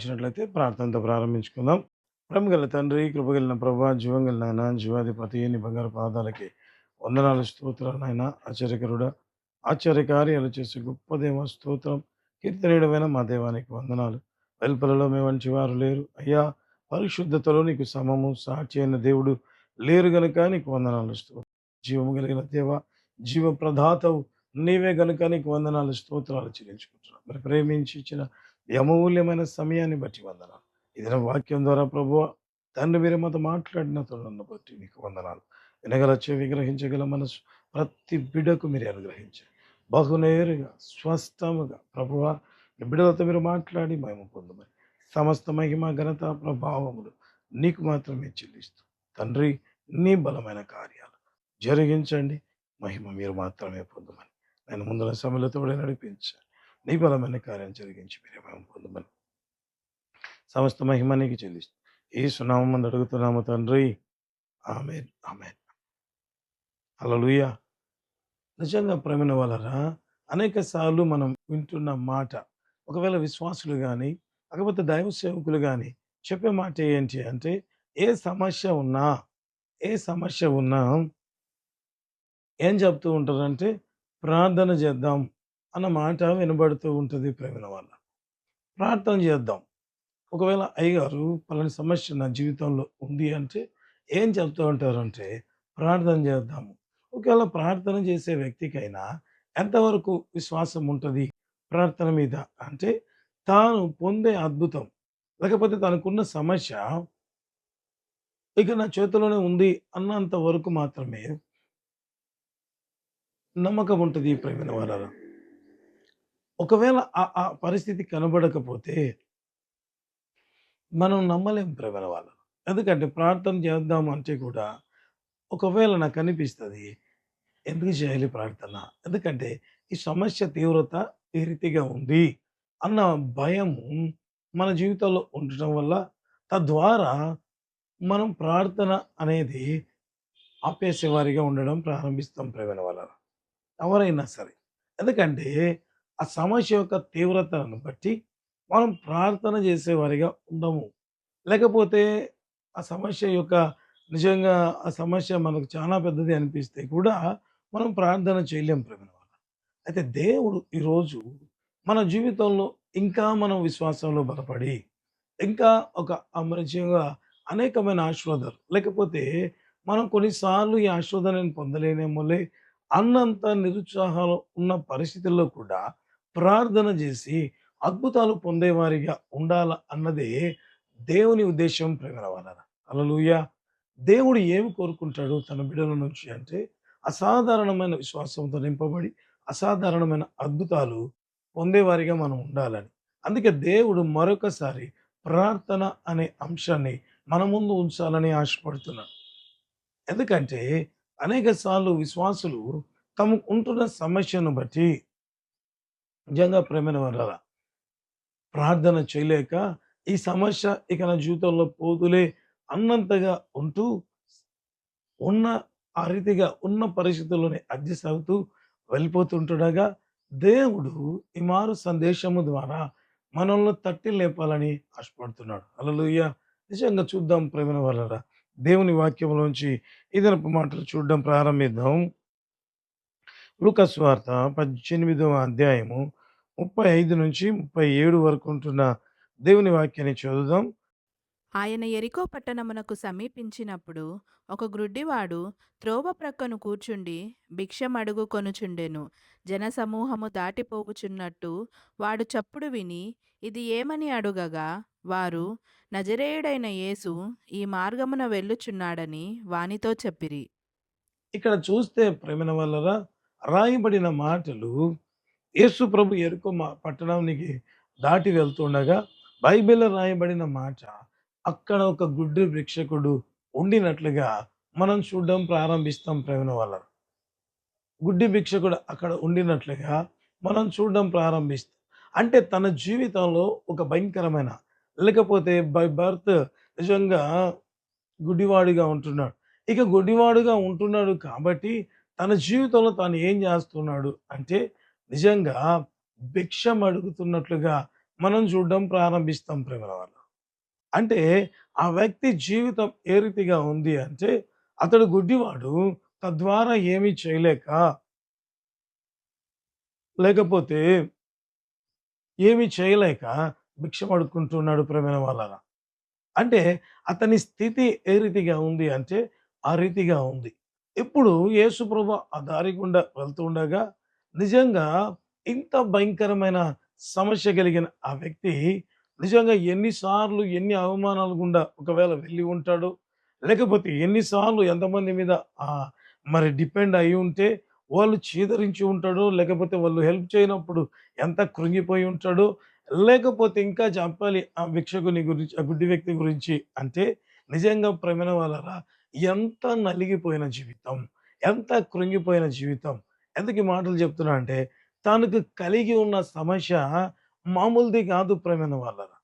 ఉంచినట్లయితే ప్రార్థనతో ప్రారంభించుకుందాం. ప్రేమగల తండ్రి కృపగలిగిన ప్రభా జీవంగల నాయన జీవాధిపతి నీ బంగారు పాదాలకి వందనాలు స్తోత్రాలు నాయన. ఆశ్చర్యకరుడ ఆశ్చర్యకార్యాలు చేసే గొప్ప దేవ స్తోత్రం. కీర్తనీయుడమైన మా దేవానికి వందనాలు. వెల్పలలో మేము వంటి వారు లేరు. అయ్యా పరిశుద్ధతలో నీకు సమము సాక్షి అయిన దేవుడు లేరు గనుక నీకు వందనాలు స్తోత్రం. జీవము కలిగిన దేవ జీవ ప్రధాతవు నీవే గనుక నీకు వందనాలు స్తోత్రాలు చెల్లించుకుంటున్నాం. మరి ప్రేమించి ఇచ్చిన ఈ అమూల్యమైన సమయాన్ని బట్టి వందనాలు. ఇదిన వాక్యం ద్వారా ప్రభు తండ్రి మీరు మాతో మాట్లాడిన తోడನ್ನು బట్టి మీకు వందనాలు. వినగల చెవి గ్రహించగల మనసు ప్రతి బిడకు మీరు అనుగ్రహించారు బహునేరుగా స్వస్థముగా ప్రభువ బిడలతో మీరు మాట్లాడి మేము పొందమని. సమస్త మహిమ ఘనత ప్రభావములు నీకు మాత్రమే చెల్లిస్తూ. తండ్రి నీ బలమైన కార్యాలు జరిగించండి. మహిమ మీరు మాత్రమే పొందమని. నేను ముందున సమలతో నడిపించాను నీ బలమైన కార్యం జరిగించి మీరే మేము పొందమని. సమస్త మహిమ నీకు చెల్లిస్తూ ఏ సునామం అడుగుతున్నాము తండ్రి. Amen amen. అలలుయ నిజంగా ప్రేమిన వాళ్ళరా అనేక సార్లు మనం వింటున్న మాట ఒకవేళ విశ్వాసులు కానీ లేకపోతే దైవ సేవకులు కానీ చెప్పే మాట ఏంటి అంటే ఏ సమస్య ఉన్నా ఏ సమస్య ఉన్నా ఏం చెప్తూ ఉంటారంటే ప్రార్థన చేద్దాం. అన్న మాట వినబడుతూ ఉంటుంది ప్రేమిన వల్ల. ప్రార్థన చేద్దాం. ఒకవేళ అయ్యగారు పలాని సమస్య నా జీవితంలో ఉంది అంటే ఏం చెప్తూ ఉంటారంటే ప్రార్థన చేద్దాము. ఒకవేళ ప్రార్థన చేసే వ్యక్తికైనా ఎంతవరకు విశ్వాసం ఉంటుంది ప్రార్థన మీద? అంటే తాను పొందే అద్భుతం. లేకపోతే తనకున్న సమస్య ఇక నా చేతిలోనే ఉంది అన్నంత వరకు మాత్రమే నమ్మకం ఉంటుంది ప్రేమిన వారారా ఒకవేళ ఆ ఆ పరిస్థితి కనబడకపోతే మనం నమ్మలేం ప్రవీణ వాళ్ళను. ఎందుకంటే ప్రార్థన చేద్దాం అంటే కూడా ఒకవేళ నాకు అనిపిస్తుంది ఎందుకు చేయాలి ప్రార్థన? ఎందుకంటే ఈ సమస్య తీవ్రత ఏ రీతిగా ఉంది అన్న భయము మన జీవితంలో ఉండటం వల్ల తద్వారా మనం ప్రార్థన అనేది ఆపేసేవారిగా ఉండడం ప్రారంభిస్తాం ప్రవీణ వాళ్ళ ఎవరైనా సరే. ఎందుకంటే ఆ సమస్య యొక్క తీవ్రతను బట్టి మనం ప్రార్థన చేసేవారిగా ఉండము. లేకపోతే ఆ సమస్య యొక్క నిజంగా ఆ సమస్య మనకు చాలా పెద్దది అనిపిస్తే కూడా మనం ప్రార్థన చేయలేం ప్రేమ అయితే దేవుడు ఈరోజు మన జీవితంలో ఇంకా మనం విశ్వాసంలో బలపడి ఇంకా ఒక అమరచంగా అనేకమైన ఆశీర్వాదాలు లేకపోతే మనం కొన్నిసార్లు ఈ ఆశీర్వాదాన్ని పొందలేనేమోలే అన్నంత నిరుత్సాహాలు ఉన్న పరిస్థితుల్లో కూడా ప్రార్థన చేసి అద్భుతాలు పొందేవారిగా ఉండాల అన్నదే దేవుని ఉద్దేశం ప్రేమ వలన అలలుయ దేవుడు ఏమి కోరుకుంటాడు తన బిడ్డల నుంచి అంటే అసాధారణమైన విశ్వాసంతో నింపబడి అసాధారణమైన అద్భుతాలు పొందేవారిగా మనం ఉండాలని. అందుకే దేవుడు మరొకసారి ప్రార్థన అనే అంశాన్ని మన ముందు ఉంచాలని ఆశపడుతున్నాడు. ఎందుకంటే అనేక సార్లు విశ్వాసులు తమకు ఉంటున్న సమస్యను బట్టి నిజంగా ప్రేమైన వల్ల ప్రార్థన చేయలేక ఈ సమస్య ఇక నా జీవితంలో పోతులే అన్నంతగా ఉంటూ ఉన్న ఆ రీతిగా ఉన్న పరిస్థితుల్లోనే అడ్జస్ట్ అవుతూ వెళ్ళిపోతుంటుండగా దేవుడు ఈ మారు సందేశము ద్వారా మనల్ని తట్టి లేపాలని ఆశపడుతున్నాడు. అలలుయ్య నిజంగా చూద్దాం ప్రేమ వల్ల దేవుని వాక్యంలోంచి ఇదనపు మాటలు చూడడం ప్రారంభిద్దాం. లుకస్వార్త పద్దెనిమిదవ అధ్యాయము ముప్పై ఐదు నుంచి ముప్పై ఏడు వరకు ఉంటున్న దేవుని వాక్యాన్ని చదువుదాం. ఆయన ఎరికో పట్టణమునకు సమీపించినప్పుడు ఒక గ్రుడ్డివాడు త్రోవ ప్రక్కను కూర్చుండి భిక్షమడుగు కొనుచుండెను. జనసమూహము దాటిపోవుచున్నట్టు వాడు చప్పుడు విని ఇది ఏమని అడుగగా? వారు నజరేయుడైన యేసు ఈ మార్గమున వెళ్ళుచున్నాడని వానితో చెప్పిరి. ఇక్కడ చూస్తే ప్రేమన వల్ల రాయబడిన మాటలు యేసు ప్రభు ఎరుకో మా పట్టణానికి దాటి వెళ్తుండగా బైబిల్లో రాయబడిన మాట అక్కడ ఒక గుడ్డి భిక్షకుడు ఉండినట్లుగా మనం చూడడం ప్రారంభిస్తాం ప్రేమ వల్ల గుడ్డి భిక్షకుడు అక్కడ ఉండినట్లుగా మనం చూడడం ప్రారంభిస్తాం. అంటే తన జీవితంలో ఒక భయంకరమైన లేకపోతే బై బర్త్ నిజంగా గుడ్డివాడిగా ఉంటున్నాడు. ఇక గుడ్డివాడుగా ఉంటున్నాడు కాబట్టి తన జీవితంలో తాను ఏం చేస్తున్నాడు అంటే నిజంగా భిక్షం అడుగుతున్నట్లుగా మనం చూడడం ప్రారంభిస్తాం ప్రేమల వల్ల. అంటే ఆ వ్యక్తి జీవితం ఏ రీతిగా ఉంది అంటే అతడు గుడ్డివాడు తద్వారా ఏమీ చేయలేక లేకపోతే ఏమీ చేయలేక భిక్షం పడుకుంటున్నాడు ప్రేమైన వాళ్ళ అంటే అతని స్థితి ఏ రీతిగా ఉంది అంటే ఆ రీతిగా ఉంది. ఇప్పుడు యేసుప్రభు ఆ దారి గుండా వెళ్తుండగా నిజంగా ఇంత భయంకరమైన సమస్య కలిగిన ఆ వ్యక్తి నిజంగా ఎన్నిసార్లు ఎన్ని అవమానాలు గుండా ఒకవేళ వెళ్ళి ఉంటాడు? లేకపోతే ఎన్నిసార్లు ఎంతమంది మీద ఆ మరి డిపెండ్ అయి ఉంటే వాళ్ళు చీదరించి ఉంటాడో? లేకపోతే వాళ్ళు హెల్ప్ చేయనప్పుడు ఎంత కృంగిపోయి ఉంటాడో? లేకపోతే ఇంకా చెప్పాలి ఆ భిక్షకుని గురించి ఆ గుడ్డి వ్యక్తి గురించి అంటే నిజంగా ప్రేమైన వాళ్ళరా ఎంత నలిగిపోయిన జీవితం ఎంత కృంగిపోయిన జీవితం. ఎందుకు ఈ మాటలు చెప్తున్నా అంటే తనకు కలిగి ఉన్న సమస్య మామూలుది కాదు ప్రేమైన వాళ్ళరా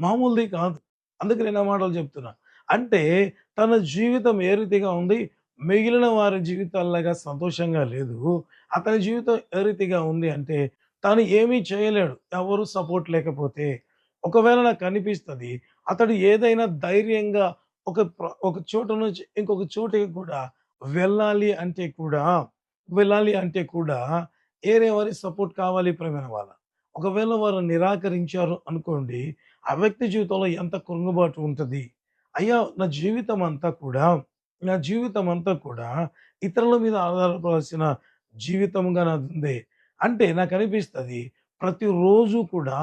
మామూలుది కాదు. అందుకే నేను మాటలు చెప్తున్నా. అంటే తన జీవితం ఏ రీతిగా ఉంది? మిగిలిన వారి జీవితాల్లాగా సంతోషంగా లేదు. అతని జీవితం ఏ రీతిగా ఉంది అంటే తను ఏమీ చేయలేడు. ఎవరు సపోర్ట్ లేకపోతే. ఒకవేళ నాకు కనిపిస్తుంది అతడు ఏదైనా ధైర్యంగా ఒక ప్ర- ఒక చోట నుంచి ఇంకొక చోటికి కూడా వెళ్ళాలి అంటే కూడా వెళ్ళాలి అంటే కూడా ఏరే వారి సపోర్ట్ కావాలి ప్రేమైన వాళ్ళ. ఒకవేళ వారు నిరాకరించారు అనుకోండి ఆ వ్యక్తి జీవితంలో ఎంత కృంగుబాటు ఉంటుంది? అయ్యా నా జీవితం అంతా కూడా నా జీవితం అంతా కూడా ఇతరుల మీద ఆధారపడాల్సిన జీవితంగా నాది ఉంది. అంటే నాకు అనిపిస్తుంది ప్రతిరోజు కూడా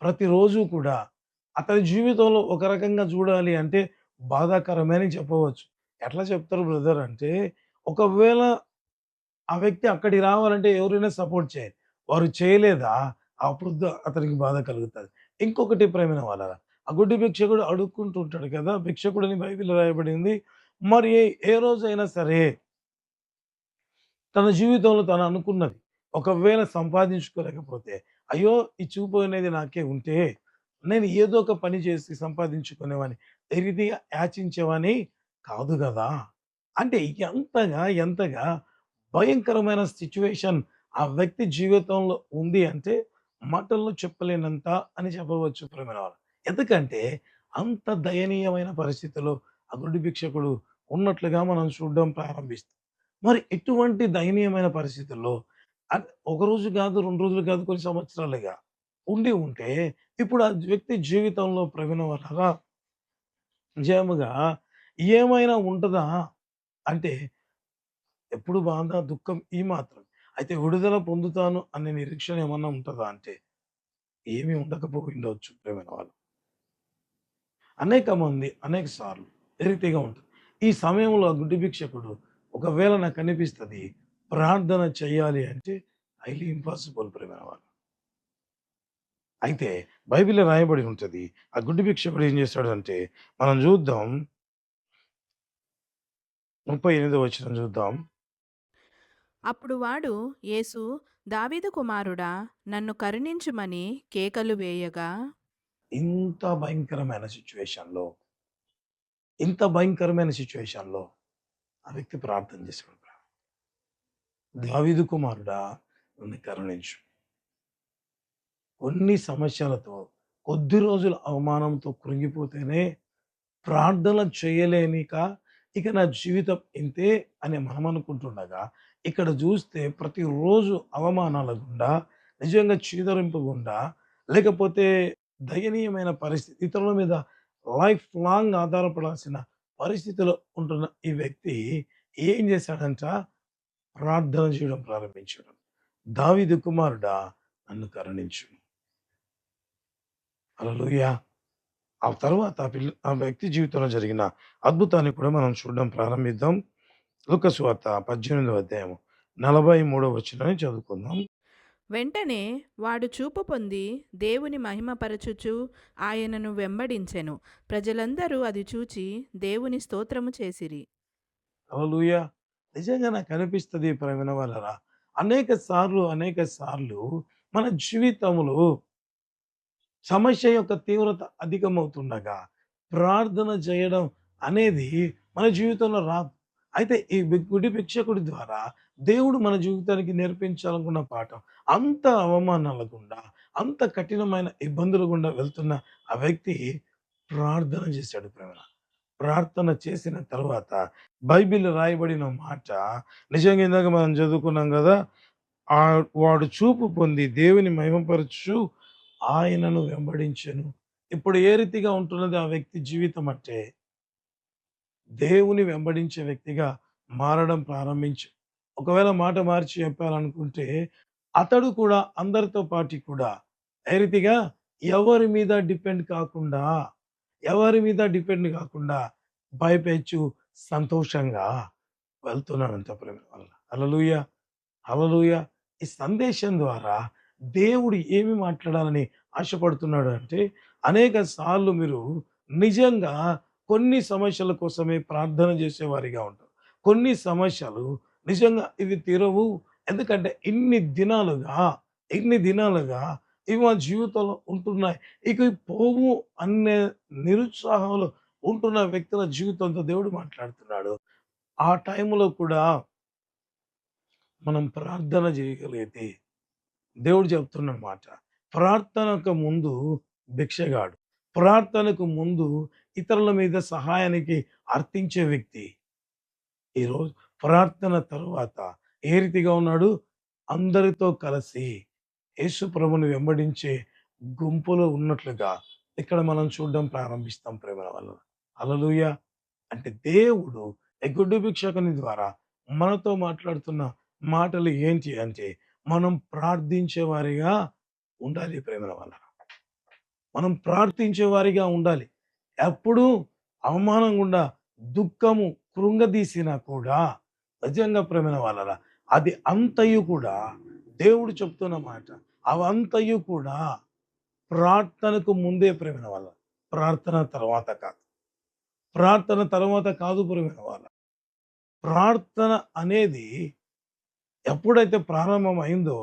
ప్రతిరోజు కూడా అతని జీవితంలో ఒక రకంగా చూడాలి అంటే బాధాకరమే అని చెప్పవచ్చు. ఎట్లా చెప్తారు బ్రదర్ అంటే ఒకవేళ ఆ వ్యక్తి అక్కడికి రావాలంటే ఎవరైనా సపోర్ట్ చేయాలి. వారు చేయలేదా? అప్పుడు అతనికి బాధ కలుగుతుంది. ఇంకొకటి ప్రేమైన వాళ్ళ ఆ గుడ్డి భిక్షకుడు అడుక్కుంటుంటాడు కదా భిక్షకుడిని బైబిల్ రాయబడింది. మరి ఏ- రోజైనా సరే తన జీవితంలో తను అనుకున్నది ఒకవేళ సంపాదించుకోలేకపోతే అయ్యో ఈ చూపు అనేది నాకే ఉంటే నేను ఏదో ఒక పని చేసి సంపాదించుకునేవాని ఈ రీతిగా యాచించేవాని కాదు కదా. అంటే ఎంతగా ఎంతగా భయంకరమైన సిచ్యువేషన్ ఆ వ్యక్తి జీవితంలో ఉంది అంటే మాటల్లో చెప్పలేనంత అని చెప్పవచ్చు ప్రేమ ఎందుకంటే అంత దయనీయమైన పరిస్థితిలో ఆ భిక్షకుడు ఉన్నట్లుగా మనం చూడడం ప్రారంభిస్తాం. మరి ఎటువంటి దయనీయమైన పరిస్థితుల్లో ఒక రోజు కాదు, రెండు రోజులు కాదు, కొన్ని సంవత్సరాలుగా ఉండి ఉంటే, ఇప్పుడు ఆ వ్యక్తి జీవితంలో ప్రవీణ వలన నిజముగా ఏమైనా ఉంటుందా? అంటే ఎప్పుడు బాధ, దుఃఖం ఈ మాత్రం. అయితే విడుదల పొందుతాను అనే నిరీక్షణ ఏమన్నా ఉంటుందా అంటే, ఏమీ ఉండకపోయిండవచ్చు ప్రేమైన వాళ్ళు. అనేక మంది అనేక సార్లు ఏ రీతిగా ఉంటుంది. ఈ సమయంలో ఆ గుడ్డి భిక్షకుడు ఒకవేళ నాకనిపిస్తది ప్రార్థన చేయాలి అంటే హైలీ ఇంపాసిబుల్ ప్రేమైన వాళ్ళు. అయితే బైబిల్‌లో రాయబడి ఉంటుంది ఆ గుడ్డి భిక్షకుడు ఏం చేస్తాడంటే మనం చూద్దాం. 38 వచనం చూద్దాం. అప్పుడు వాడు యేసు దావీదు కుమారుడా నన్ను కరుణించుమని కేకలు వేయగా ఇంత భయంకరమైన సిట్యుయేషన్‌లో ఇంత భయంకరమైన సిట్యుయేషన్‌లో ఆ వ్యక్తి ప్రార్థన చేసాడు. దావీదు కుమారుడా నన్ను కరుణించు. కొన్ని సమస్యలతో కొద్ది రోజుల అవమానంతో కృంగిపోతేనే ప్రార్థన చేయలేనిక ఇక నా జీవితం ఇంతే అని మనం అనుకుంటుండగా ఇక్కడ చూస్తే ప్రతిరోజు అవమానాల గుండా నిజంగా చీదరింపు గుండా లేకపోతే దయనీయమైన పరిస్థితి ఇతరుల మీద లైఫ్ లాంగ్ ఆధారపడాల్సిన పరిస్థితిలో ఉంటున్న ఈ వ్యక్తి ఏం చేశాడంట? ప్రార్థన చేయడం ప్రారంభించాడు. దావిది కుమారుడా నన్ను కరుణించు. హల్లెలూయా. ఆ తర్వాత ఆ పిల్ల ఆ వ్యక్తి జీవితంలో జరిగిన అద్భుతాన్ని కూడా మనం చూడడం ప్రారంభిద్దాం లూకాసు వార్త 18వ అధ్యాయం 43వ వచనాన్ని చదువుకుందాం. వెంటనే వాడు చూపు పొంది దేవుని మహిమపరచుచు ఆయనను వెంబడించెను. ప్రజలందరూ అది చూచి దేవుని స్తోత్రము చేసిరి. హల్లెలూయా నిజంగా నాకు అనిపిస్తది ప్రియమైన వాళ్ళరా అనేక సార్లు అనేక సార్లు మన జీవితంలో సమస్య యొక్క తీవ్రత అధికమవుతుండగా ప్రార్థన చేయడం అనేది మన జీవితంలో రాదు. అయితే ఈ గుడి భిక్షకుడి ద్వారా దేవుడు మన జీవితానికి నేర్పించాలనుకున్న పాఠం అంత అవమానాల గుండా అంత కఠినమైన ఇబ్బందుల గుండా వెళ్తున్న ఆ వ్యక్తి ప్రార్థన చేశాడు ప్రేమ ప్రార్థన చేసిన తర్వాత బైబిల్ రాయబడిన మాట నిజంగా ఇందాక మనం చదువుకున్నాం కదా వాడు చూపు పొంది దేవుని మహిమపరచు ఆయనను వెంబడించెను. ఇప్పుడు ఏ రీతిగా ఉంటున్నది ఆ వ్యక్తి జీవితం అంటే దేవుని వెంబడించే వ్యక్తిగా మారడం ప్రారంభించు. ఒకవేళ మాట మార్చి చెప్పాలనుకుంటే అతడు కూడా అందరితో పాటు కూడా ఏ రీతిగా ఎవరి మీద డిపెండ్ కాకుండా ఎవరి మీద డిపెండ్ కాకుండా భయపెచ్చు సంతోషంగా వెళ్తున్నానంత ప్రేమ వల్ల అలలుయ అలలుయ ఈ సందేశం ద్వారా దేవుడు ఏమి మాట్లాడాలని ఆశపడుతున్నాడు అంటే అనేక సార్లు మీరు నిజంగా కొన్ని సమస్యల కోసమే ప్రార్థన చేసేవారిగా ఉంటారు. కొన్ని సమస్యలు నిజంగా ఇవి తీరవు. ఎందుకంటే ఇన్ని దినాలుగా ఇన్ని దినాలుగా ఇవి మా జీవితంలో ఉంటున్నాయి. ఇక ఇవి పోవు అనే నిరుత్సాహంలో ఉంటున్న వ్యక్తుల జీవితంతో దేవుడు మాట్లాడుతున్నాడు. ఆ టైంలో కూడా మనం ప్రార్థన చేయగలిగితే దేవుడు చెప్తున్న మాట. ప్రార్థనకు ముందు భిక్షగాడు. ప్రార్థనకు ముందు ఇతరుల మీద సహాయానికి అర్థించే వ్యక్తి. ఈరోజు ప్రార్థన తరువాత ఏ రీతిగా ఉన్నాడు? అందరితో కలిసి యేసు ప్రభుని వెంబడించే గుంపులో ఉన్నట్లుగా ఇక్కడ మనం చూడడం ప్రారంభిస్తాం ప్రేమ వల్ల అలలుయ అంటే దేవుడు ఈ గుడ్డు భిక్షకుని ద్వారా మనతో మాట్లాడుతున్న మాటలు ఏంటి అంటే మనం ప్రార్థించే వారిగా ఉండాలి ప్రేమ వల్ల మనం ప్రార్థించే వారిగా ఉండాలి. ఎప్పుడు అవమానం గుండా దుఃఖము కృంగదీసినా కూడా నిజంగా ప్రేమల వల్ల అది అంతయు కూడా దేవుడు చెప్తున్న మాట. అవంతయు కూడా ప్రార్థనకు ముందే ప్రేమ వల్ల ప్రార్థన తర్వాత కాదు. ప్రార్థన తర్వాత కాదు ప్రేమ వల్ల ప్రార్థన అనేది ఎప్పుడైతే ప్రారంభమైందో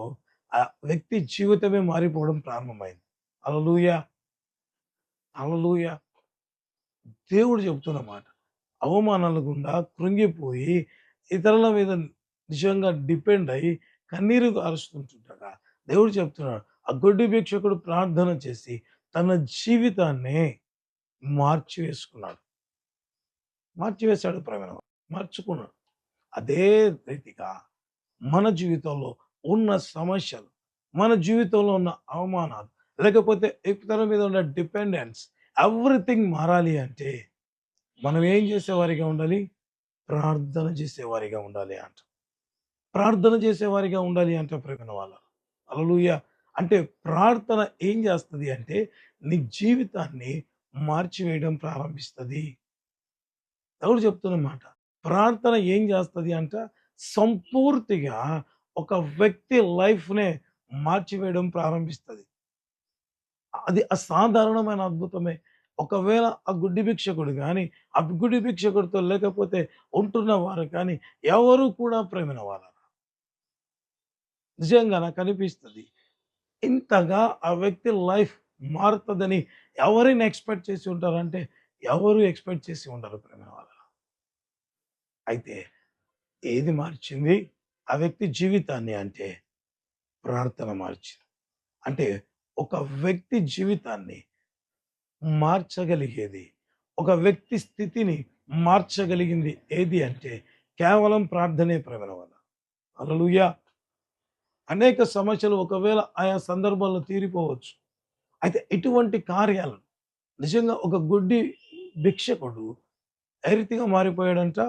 ఆ వ్యక్తి జీవితమే మారిపోవడం ప్రారంభమైంది. అలలుయ! అలలుయ! దేవుడు చెప్తున్న మాట. అవమానాల గుండా కృంగిపోయి ఇతరుల మీద నిజంగా డిపెండ్ అయి కన్నీరు అరుస్తుంటుండగా దేవుడు చెప్తున్నాడు ఆ గొడ్డి భిక్షకుడు ప్రార్థన చేసి తన జీవితాన్ని మార్చివేసుకున్నాడు. మార్చివేశాడు ప్రవీణ. మార్చుకున్నాడు. అదే రీతిగా మన జీవితంలో ఉన్న సమస్యలు మన జీవితంలో ఉన్న అవమానాలు లేకపోతే ఇతరుల మీద ఉన్న డిపెండెన్స్ ఎవ్రీథింగ్ మారాలి అంటే మనం ఏం చేసేవారిగా ఉండాలి? ప్రార్థన చేసేవారిగా ఉండాలి అంట. ప్రార్థన చేసేవారిగా ఉండాలి అంట ప్రేమ వాళ్ళ అలలుయ అంటే ప్రార్థన ఏం చేస్తుంది అంటే నీ జీవితాన్ని మార్చివేయడం ప్రారంభిస్తుంది. ఎవరు చెప్తున్నమాట ప్రార్థన ఏం చేస్తుంది అంట? సంపూర్తిగా ఒక వ్యక్తి లైఫ్నే మార్చివేయడం ప్రారంభిస్తుంది. అది అసాధారణమైన అద్భుతమే. ఒకవేళ ఆ గుడ్డి భిక్షకుడు కానీ ఆ గుడ్డి భిక్షకుడితో లేకపోతే ఉంటున్న వారు కానీ ఎవరు కూడా ప్రేమిన వాళ్ళ నిజంగా నాకు అనిపిస్తుంది ఇంతగా ఆ వ్యక్తి లైఫ్ మారుతుందని ఎవరిని ఎక్స్పెక్ట్ చేసి ఉంటారంటే ఎవరు ఎక్స్పెక్ట్ చేసి ఉండరు ప్రేమ వాళ్ళ అయితే ఏది మార్చింది? ఆ వ్యక్తి జీవితాన్ని అంటే ప్రార్థన మార్చింది. అంటే ఒక వ్యక్తి జీవితాన్ని మార్చగలిగేది. ఒక వ్యక్తి స్థితిని మార్చగలిగింది ఏది అంటే కేవలం ప్రార్థనే ప్రేమ వల్ల. అలలుయా అనేక సమస్యలు ఒకవేళ ఆయా సందర్భాల్లో తీరిపోవచ్చు. అయితే ఇటువంటి కార్యాలను నిజంగా ఒక గుడ్డి భిక్షకుడు ఏ రీతిగా మారిపోయాడంట?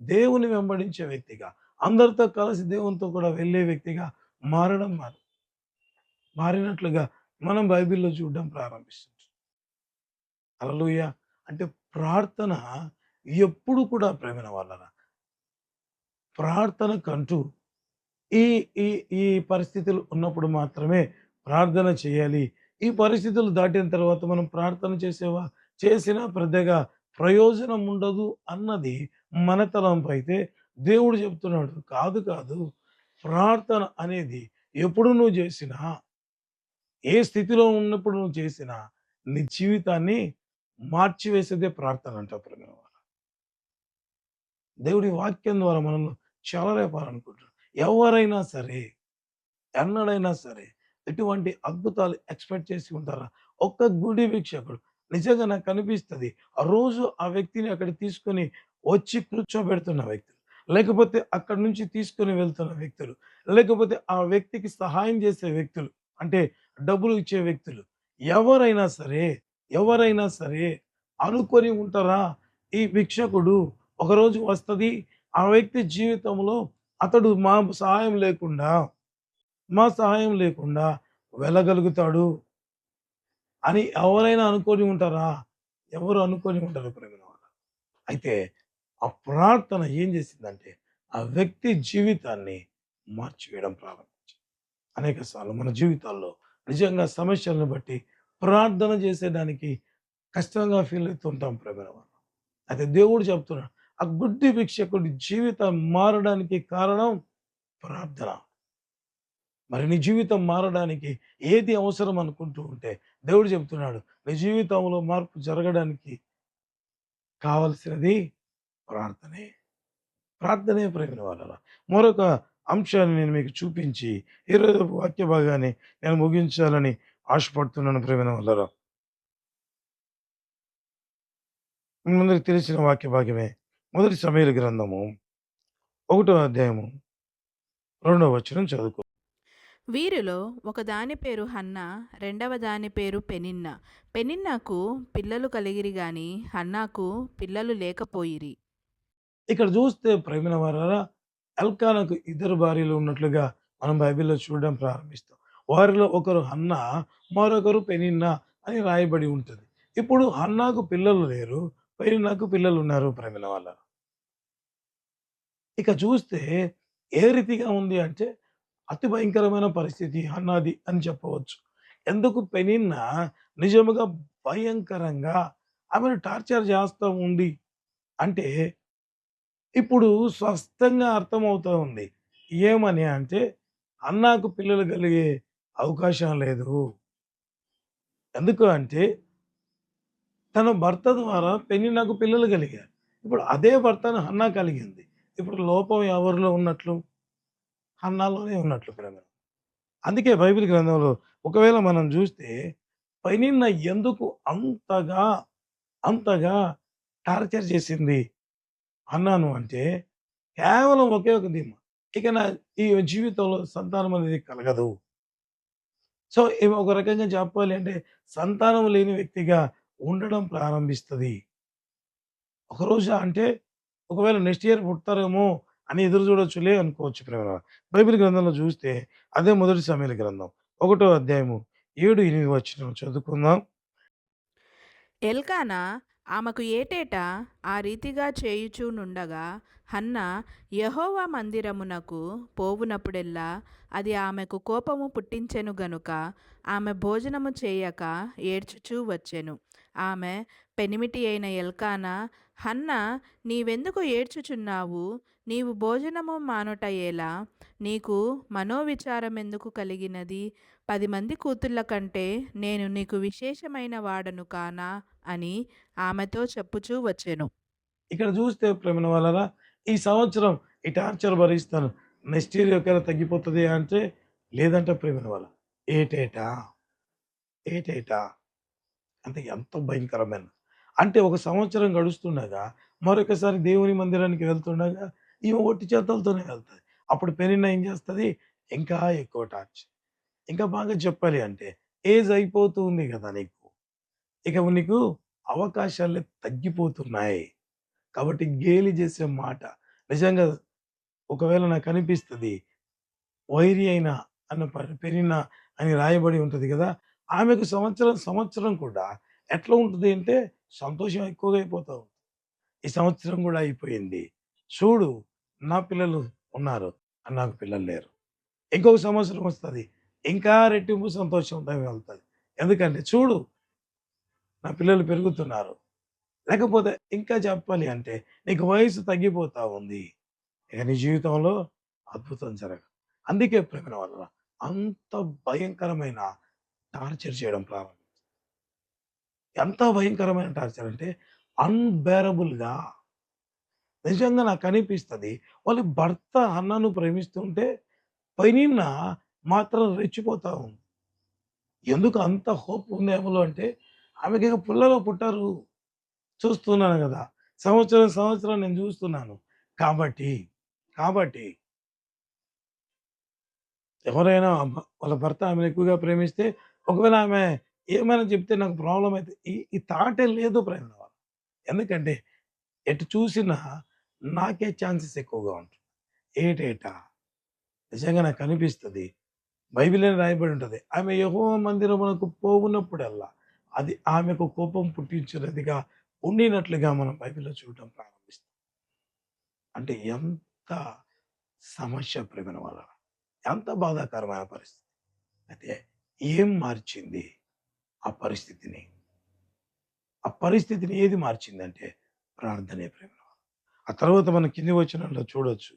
దేవుని వెంబడించే వ్యక్తిగా అందరితో కలిసి దేవునితో కూడా వెళ్ళే వ్యక్తిగా మారడం మారు మారినట్లుగా మనం బైబిల్లో చూడడం ప్రారంభిస్తుంది అలలుయ అంటే ప్రార్థన ఎప్పుడు కూడా ప్రేమిన వాళ్ళరా? ప్రార్థన కంటూ ఈ ఈ ఈ పరిస్థితులు ఉన్నప్పుడు మాత్రమే ప్రార్థన చేయాలి. ఈ పరిస్థితులు దాటిన తర్వాత మనం ప్రార్థన చేసేవా? చేసినా పెద్దగా ప్రయోజనం ఉండదు అన్నది మన తలంపు అయితే దేవుడు చెప్తున్నాడు కాదు కాదు. ప్రార్థన అనేది ఎప్పుడు నువ్వు చేసినా ఏ స్థితిలో ఉన్నప్పుడు నువ్వు చేసినా నీ జీవితాన్ని మార్చివేసేదే ప్రార్థన అంట ప్రేమ దేవుడి వాక్యం ద్వారా మనల్ని చెలరేపాలనుకుంటున్నాం ఎవరైనా సరే ఎన్నడైనా సరే ఎటువంటి అద్భుతాలు ఎక్స్పెక్ట్ చేసి ఉంటారా? ఒక్క గుడి వీక్షకుడు. నిజంగా నాకు కనిపిస్తుంది ఆ రోజు ఆ వ్యక్తిని అక్కడ తీసుకొని వచ్చి కూర్చోబెడుతున్న వ్యక్తులు. లేకపోతే అక్కడి నుంచి తీసుకొని వెళ్తున్న వ్యక్తులు. లేకపోతే ఆ వ్యక్తికి సహాయం చేసే వ్యక్తులు. అంటే డబ్బులు ఇచ్చే వ్యక్తులు. ఎవరైనా సరే ఎవరైనా సరే అనుకొని ఉంటారా? ఈ భిక్షకుడు ఒకరోజు వస్తుంది ఆ వ్యక్తి జీవితంలో అతడు మా సహాయం లేకుండా మా సహాయం లేకుండా వెళ్ళగలుగుతాడు అని ఎవరైనా అనుకొని ఉంటారా? ఎవరు అనుకొని ఉంటారు ప్రేమ అయితే ఆ ప్రార్థన ఏం చేసిందంటే ఆ వ్యక్తి జీవితాన్ని మార్చివేయడం ప్రారంభించింది. అనేక సార్లు మన జీవితాల్లో నిజంగా సమస్యలను బట్టి ప్రార్థన చేసేదానికి కష్టంగా ఫీల్ అవుతుంటాం ప్రేమ అయితే దేవుడు చెప్తున్నాడు ఆ గుడ్డి భిక్షకుడి జీవితం మారడానికి కారణం ప్రార్థన. మరి నీ జీవితం మారడానికి ఏది అవసరం అనుకుంటూ ఉంటే దేవుడు చెప్తున్నాడు నీ జీవితంలో మార్పు జరగడానికి కావలసినది ప్రార్థనే ప్రార్థనే ప్రేమిన వాళ్ళ మరొక అంశాన్ని నేను మీకు చూపించి ఈరోజు వాక్య భాగాన్ని నేను ముగించాలని ఆశపడుతున్నాను ప్రేమిన వాళ్ళరా. ముందరికి తెలిసిన వాక్య భాగమే. మొదటి సమయల గ్రంథము ఒకటో అధ్యాయము రెండవ వచనం చదువుకో. వీరిలో ఒక దాని పేరు హన్న రెండవ దాని పేరు పెనిన్న. పెనిన్నకు పిల్లలు కలిగిరి గాని హన్నాకు పిల్లలు లేకపోయిరి. ఇక్కడ చూస్తే ప్రేమిన వారారా ఎల్కానకు ఇద్దరు భార్యలు ఉన్నట్లుగా మనం బైబిల్లో చూడడం ప్రారంభిస్తాం. వారిలో ఒకరు హన్న మరొకరు పెనిన్న అని రాయబడి ఉంటుంది. ఇప్పుడు హన్నాకు పిల్లలు లేరు పెనిన్నకు పిల్లలు ఉన్నారు ప్రేమిన వాళ్ళ ఇక చూస్తే ఏ రీతిగా ఉంది అంటే అతి భయంకరమైన పరిస్థితి అన్నది అని చెప్పవచ్చు. ఎందుకు పెనిన్న నిజముగా భయంకరంగా ఆమెను టార్చర్ చేస్తూ ఉంది అంటే ఇప్పుడు స్పష్టంగా అర్థమవుతూ ఉంది. ఏమని అంటే అన్నాకు పిల్లలు కలిగే అవకాశం లేదు. ఎందుకు అంటే తన భర్త ద్వారా పెళ్ళి నాకు పిల్లలు కలిగారు. ఇప్పుడు అదే భర్తను హన్నా కలిగింది. ఇప్పుడు లోపం ఎవరిలో ఉన్నట్లు? హన్నాలోనే ఉన్నట్లు ప్రేమ అందుకే బైబిల్ గ్రంథంలో ఒకవేళ మనం చూస్తే పైన ఎందుకు అంతగా అంతగా టార్చర్ చేసింది? అన్నాను అంటే కేవలం ఒకే ఒక ధీమ. ఇక నా ఈ జీవితంలో సంతానం అనేది కలగదు. సో ఇవి ఒక రకంగా చెప్పాలి అంటే సంతానం లేని వ్యక్తిగా ఉండడం ప్రారంభిస్తుంది. ఒకరోజు అంటే ఒకవేళ నెక్స్ట్ ఇయర్ పుడతారేమో అని ఎదురు చూడొచ్చులే అనుకోవచ్చు ప్రేమ బైబిల్ గ్రంథంలో చూస్తే అదే మొదటి సమయాల గ్రంథం. ఒకటో అధ్యాయము ఏడు ఎనిమిది వచ్చిన చదువుకుందాం. ఎల్కానా ఆమెకు ఏటేటా ఆ రీతిగా చేయుచూనుండగా హన్న యహోవా మందిరమునకు పోవునప్పుడెల్లా అది ఆమెకు కోపము పుట్టించెను గనుక ఆమె భోజనము చేయక ఏడ్చుచూ వచ్చెను. ఆమె పెనిమిటి అయిన ఎల్కానా హన్న నీవెందుకు ఏడ్చుచున్నావు? నీవు భోజనము మానుట ఎలా? నీకు మనోవిచారమెందుకు కలిగినది? పది మంది కూతుళ్ళ కంటే నేను నీకు విశేషమైన వాడను కానా? అని ఆమెతో చెప్పుచూ వచ్చాను. ఇక్కడ చూస్తే ప్రేమ వాళ్ళరా ఈ సంవత్సరం ఈ టార్చర్ భరిస్తాను. నెక్స్ట్ ఇయర్ ఒకవేళ తగ్గిపోతుంది అంటే లేదంటే ప్రేమ వాళ్ళ. ఏటేటా? ఏటేటా? అంటే ఎంత భయంకరమైన. అంటే ఒక సంవత్సరం గడుస్తుండగా మరొకసారి దేవుని మందిరానికి వెళ్తుండగా ఈమె ఒట్టి చేతలతోనే వెళ్తుంది. అప్పుడు పెరిన ఏం చేస్తుంది? ఇంకా ఎక్కువ టార్చర్. ఇంకా బాగా చెప్పాలి అంటే ఏజ్ అయిపోతుంది కదా నీకు. ఇక నీకు అవకాశాలు తగ్గిపోతున్నాయి. కాబట్టి గేలి చేసే మాట. నిజంగా ఒకవేళ నాకు అనిపిస్తుంది వైరి అయినా అన్న ప- అని రాయబడి ఉంటుంది కదా ఆమెకు సంవత్సరం సంవత్సరం కూడా ఎట్లా ఉంటుంది అంటే సంతోషం ఎక్కువగా అయిపోతా ఈ సంవత్సరం కూడా అయిపోయింది. చూడు నా పిల్లలు ఉన్నారు అని నాకు పిల్లలు లేరు. ఇంకొక సంవత్సరం వస్తుంది. ఇంకా రెట్టింపు సంతోషం వెళ్తుంది. ఎందుకంటే చూడు నా పిల్లలు పెరుగుతున్నారు. లేకపోతే ఇంకా చెప్పాలి అంటే నీకు వయసు తగ్గిపోతూ ఉంది. ఇక నీ జీవితంలో అద్భుతం జరగదు అందుకే ప్రేమ వల్ల అంత భయంకరమైన టార్చర్ చేయడం ప్రారంభించింది ఎంత భయంకరమైన టార్చర్ అంటే అన్బేరబుల్గా. నిజంగా నాకు అనిపిస్తుంది వాళ్ళ భర్త అన్నను ప్రేమిస్తుంటే పైన మాత్రం రెచ్చిపోతా ఉంది. ఎందుకు అంత హోప్ ఉంది అంటే ఆమెకి పుల్లలో పుట్టరు. చూస్తున్నాను కదా సంవత్సరం, సంవత్సరం నేను చూస్తున్నాను. కాబట్టి, కాబట్టి ఎవరైనా వాళ్ళ భర్త ఆమెను ఎక్కువగా ప్రేమిస్తే ఒకవేళ ఆమె ఏమైనా చెప్తే నాకు ప్రాబ్లమ్ అయితే ఈ ఈ థాటే లేదు ప్రేమ ఎందుకంటే ఎటు చూసినా నాకే ఛాన్సెస్ ఎక్కువగా ఉంటుంది. ఏటేటా నిజంగా నాకు అనిపిస్తది. బైబిల్‌లోనే రాయబడి ఉంటుంది ఆమె యెహోవా మందిరమునకు పోవునప్పుడల్లా అది ఆమెకు కోపం పుట్టించినదిగా ఉండినట్లుగా మనం బైబిల్‌లో చూడటం ప్రారంభిస్తాం. అంటే ఎంత సమస్య ప్రేమ వల్ల ఎంత బాధాకరమైన పరిస్థితి. అయితే ఏం మార్చింది ఆ పరిస్థితిని? ఆ పరిస్థితిని ఏది మార్చిందంటే ప్రార్థనే ప్రేమ ఆ తర్వాత మనం కింది వచ్చినట్లు చూడొచ్చు.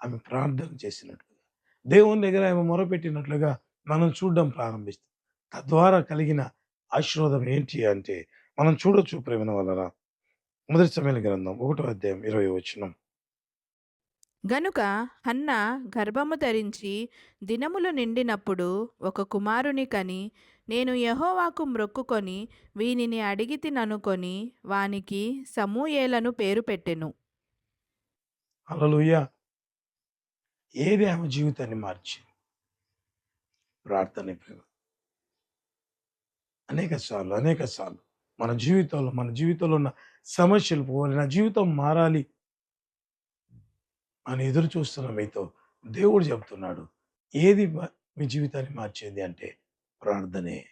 ఆమె ప్రార్థన చేసినట్లుగా. దేవుని దగ్గర ఆమె మొరపెట్టినట్లుగా మనం చూడడం ప్రారంభిస్తాం. తద్వారా కలిగిన ఆశీర్వాదం ఏంటి అంటే మనం చూడొచ్చు ప్రేమైన వాళ్ళరా. మొదటి సమూయేలు గ్రంథం ఒకటో అధ్యాయం 20 వచనం. గనుక హన్న గర్భము ధరించి దినములు నిండినప్పుడు ఒక కుమారుని కని నేను యెహోవాకు మ్రొక్కుకొని వీనిని అడిగితిననుకొని వానికి సమూయేలను పేరు పెట్టెను. హల్లెలూయా! ఏది ఆమె జీవితాన్ని మార్చింది? ప్రార్థనే ప్రేమ. అనేక సార్లు, అనేక సార్లు మన జీవితంలో, మన జీవితంలో ఉన్న సమస్యలు పోవాలి. నా జీవితం మారాలి. అని ఎదురు చూస్తున్న మీతో దేవుడు చెప్తున్నాడు. ఏది మీ జీవితాన్ని మార్చింది అంటే ప్రార్థనే.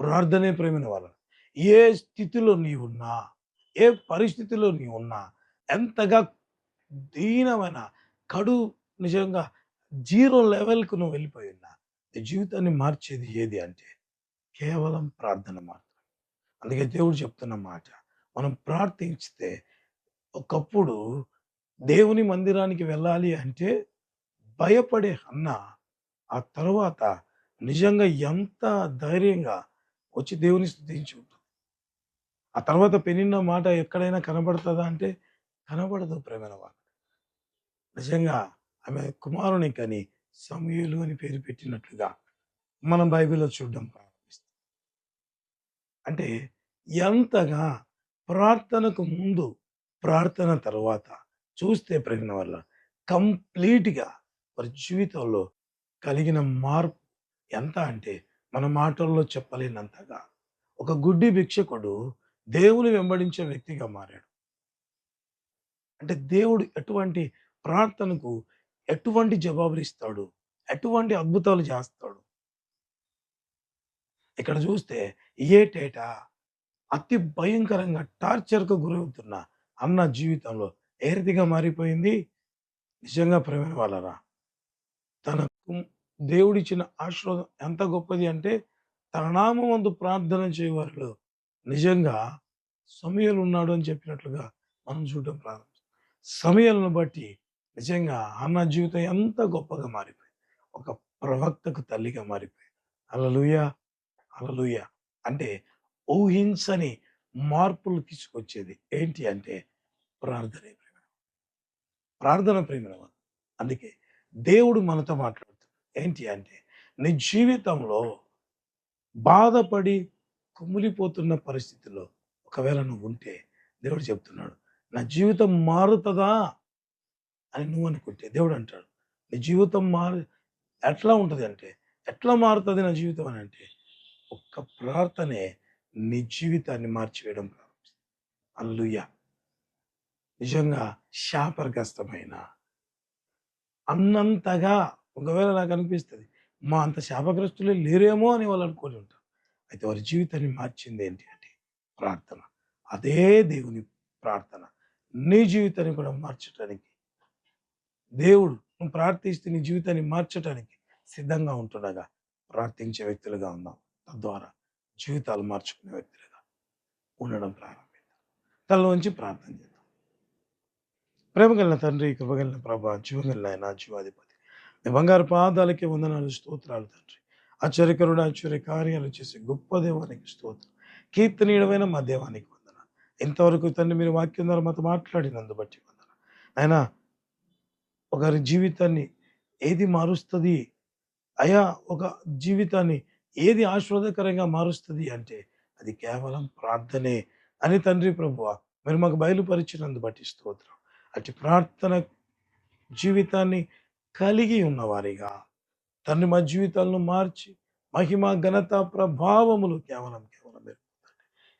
ప్రార్థనే ప్రేమిన వాళ్ళ. ఏ స్థితిలో నీవున్నా, ఏ పరిస్థితిలో నీవున్నా, ఎంతగా దీనమైన కడు నిజంగా జీరో లెవెల్‌కు నువ్వు వెళ్ళిపోయి ఉన్నా, జీవితాన్ని మార్చేది ఏది అంటే కేవలం ప్రార్థన మాత్రమే. అందుకే దేవుడు చెప్తున్న మాట మనం ప్రార్థించితే ఒకప్పుడు దేవుని మందిరానికి వెళ్ళాలి అంటే భయపడే అన్న ఆ తర్వాత నిజంగా ఎంత ధైర్యంగా వచ్చి దేవుని స్థుతించి ఉంటుంది. ఆ తర్వాత పెనిన్న మాట ఎక్కడైనా కనబడుతుందా అంటే కనబడదు ప్రేమైన వాళ్ళు. నిజంగా ఆమె కుమారుని కానీ సమూయేలు అని పేరు పెట్టినట్లుగా మనం బైబిల్‌లో చూడడం అంటే ఎంతగా ప్రార్థనకు ముందు, ప్రార్థన తర్వాత చూస్తే ప్రజ్ఞ వల్ల కంప్లీట్‌గా వారి జీవితంలో కలిగిన మార్పు ఎంత అంటే మన మాటల్లో చెప్పలేనంతగా. ఒక గుడ్డి భిక్షకుడు దేవుని వెంబడించే వ్యక్తిగా మారాడు. అంటే దేవుడు ఎటువంటి ప్రార్థనకు ఎటువంటి జవాబులిస్తాడు? ఎటువంటి అద్భుతాలు చేస్తాడు? ఇక్కడ చూస్తే ఏటేటా అతి భయంకరంగా టార్చర్‌కు గురవుతున్న అన్న జీవితంలో ఏ రీతిగా మారిపోయింది? నిజంగా ప్రేమైన వాళ్ళరా. తనకు దేవుడిచ్చిన ఆశీర్వాదం ఎంత గొప్పది అంటే తన నామందు ప్రార్థన చేయవారిలో నిజంగా సమయాలు ఉన్నాడు అని చెప్పినట్లుగా మనం చూడడం ప్రారంభిస్తాం. సమయాలను బట్టి నిజంగా అన్న జీవితం ఎంత గొప్పగా మారిపోయింది. ఒక ప్రవక్తకు తల్లిగా మారిపోయింది. హల్లెలూయా! హల్లెలూయా! అంటే ఊహించని మార్పులు తీసుకొచ్చేది ఏంటి అంటే ప్రార్థనే ప్రేమ. ప్రార్థన ప్రేమ అందుకే దేవుడు మనతో మాట్లాడుతున్నాడు. ఏంటి అంటే నీ జీవితంలో బాధపడి కుమిలిపోతున్న పరిస్థితిలో ఒకవేళ నువ్వు ఉంటే దేవుడు చెప్తున్నాడు. నా జీవితం మారుతుందా అని నువ్వు అనుకుంటే దేవుడు అంటాడు. నీ జీవితం మారు ఎట్లా ఉంటుంది అంటే ఎట్లా మారుతుంది నా జీవితం అని అంటే ఒక్క ప్రార్థనే నీ జీవితాన్ని మార్చివేయడం ప్రారంభిస్తుంది. అల్లుయ నిజంగా శాపగ్రస్తమైన అన్నంతగా ఒకవేళ నాకు అనిపిస్తుంది మా అంత శాపగ్రస్తులే లేరేమో అని వాళ్ళు అనుకోని ఉంటారు. అయితే వారి జీవితాన్ని మార్చింది ఏంటి అంటే ప్రార్థన. అదే దేవుని ప్రార్థన నీ జీవితాన్ని కూడా మార్చటానికి దేవుడు నువ్వు ప్రార్థిస్తే నీ జీవితాన్ని మార్చటానికి సిద్ధంగా ఉంటుండగా ప్రార్థించే వ్యక్తులుగా ఉన్నాం తద్వారా జీవితాలు మార్చుకునే వ్యక్తులుగా ఉండడం ప్రారంభిద్దాం. తనలోంచి ప్రార్థన చేద్దాం. ప్రేమగలిగిన తండ్రి, కృపగలిన ప్రభా, జీవగల ఆయన జీవాధిపతి. నీ బంగారు పాదాలకి వందనాలు, స్తోత్రాలు తండ్రి. ఆశ్చర్యకరుడు, ఆశ్చర్య కార్యాలు చేసే గొప్ప దేవానికి స్తోత్రం. కీర్తనీయమైన మా దేవానికి వందన ఇంతవరకు తండ్రి మీరు వాక్యం ద్వారా మాతో మాట్లాడినందు బట్టి వందన ఆయన ఒకరి జీవితాన్ని ఏది మారుస్తది? అయా ఒక జీవితాన్ని ఏది ఆశీర్వాదకరంగా మారుస్తుంది అంటే అది కేవలం ప్రార్థనే అని తండ్రి ప్రభువ మీరు మాకు బయలుపరిచినందు బట్టి స్తోత్రం. అట్టి ప్రార్థన జీవితాన్ని కలిగి ఉన్నవారిగా తండ్రి మా జీవితాలను మార్చి మహిమ, ఘనత, ప్రభావములు కేవలం కేవలం మీరు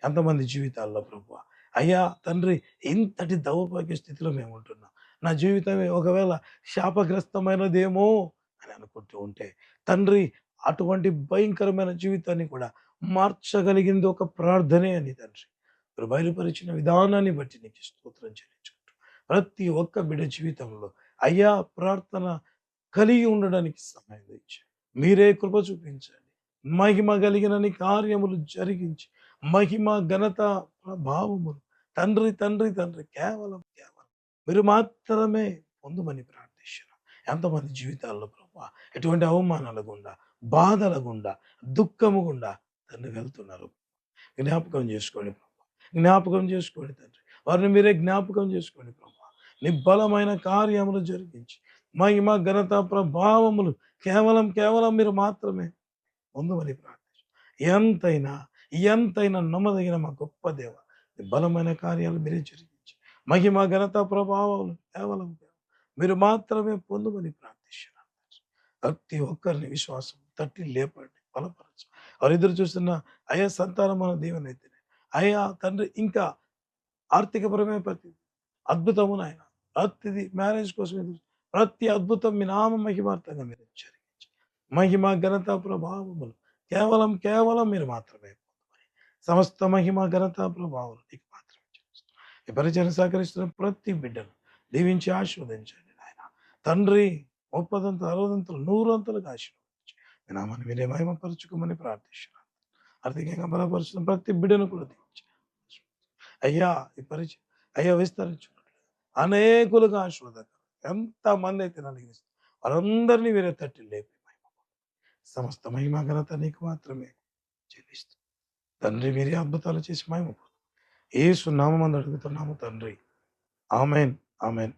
ఎంతమంది జీవితాల్లో ప్రభు అయ్యా తండ్రి ఇంతటి దౌర్భాగ్య స్థితిలో మేము ఉంటున్నాం. నా జీవితమే ఒకవేళ శాపగ్రస్తమైనదేమో అని అనుకుంటూ ఉంటే తండ్రి అటువంటి భయంకరమైన జీవితాన్ని కూడా మార్చగలిగింది ఒక ప్రార్థనే అని తండ్రి. మీరు బయలుపరిచిన విధానాన్ని బట్టి నీకు స్తోత్రం చెల్లించుకుంటూ ప్రతి ఒక్క బిడ్డ జీవితంలో అయ్యా ప్రార్థన కలిగి ఉండడానికి సహాయం దయచేయండి. మీరే కృప చూపించండి. మహిమ కలిగినన్ని కార్యములు జరిగించి మహిమ, ఘనత, ప్రభావములు తండ్రి, తండ్రి, తండ్రి కేవలం కేవలం మీరు మాత్రమే పొందుమని ప్రార్థిస్తున్నాం. ఎంతమంది జీవితాల్లో ప్రభావ ఎటువంటి అవమానాల గుండా, బాధల గుండా, దుఃఖము గుండా తండ్రి వెళ్తున్నారు. జ్ఞాపకం చేసుకోండి ప్రభా జ్ఞాపకం చేసుకోండి తండ్రి. వారిని మీరే జ్ఞాపకం చేసుకోండి ప్రభా నీ బలమైన కార్యములు జరిగించి మహిమ, ఘనత, ప్రభావములు కేవలం కేవలం మీరు మాత్రమే పొందుమని ప్రార్థిస్తున్నాం. ఎంతైనా ఎంతైనా నమ్మదగిన మా గొప్ప దేవ బలమైన కార్యాలు మీరే జరిగించి మహిమ, ఘనత, ప్రభావములు కేవలం మీరు మాత్రమే పొందుమని ప్రార్థిస్తున్నాం. ప్రతి ఒక్కరిని విశ్వాసం తట్టి లేపండి, బలపరచు. వారు ఎదురు చూస్తున్న అయా సంతానం మన దీవెనైతే అయ్యా తండ్రి ఇంకా ఆర్థికపరమైన ప్రతి అద్భుతము నాయన. ప్రతిది మ్యారేజ్ కోసం ప్రతి అద్భుతం మీ నామ మహిమార్థంగా మీరు జరిగించి మహిమ ఘనత ప్రభావములు కేవలం కేవలం మీరు మాత్రమే సమస్త మహిమ ఘనత ప్రభావం నీకు మాత్రమే చేస్తాం ఈ పరిచయం సహకరిస్తున్న ప్రతి బిడ్డను దీవించి ఆశీర్వదించండి నాయన. తండ్రి ముప్పదంతలు అరవదంతలు నూరంతలుగా ఆశీర్వదించండి. నామాన్ని మీరే మహిమపరచుకోమని ప్రార్థిస్తున్నాను. ఆర్థికంగా బలపరుచున్న ప్రతి బిడ్డను కూడా దీవించి. అయ్యా ఈ పరిచయం అయ్యా విస్తరించుకున్నట్లు అనేకులుగా ఆశీర్వదకరం ఎంతమంది అయితే నలిగిస్తారు వారందరినీ వేరే తట్టి లేపి సమస్త మహిమ ఘనత నీకు మాత్రమే. చెల్లిస్తూ తండ్రి మీరే అద్భుతాలు చేసి మహిమ ఏసు నామందు అడుగుతున్నాము తండ్రి. Amen amen.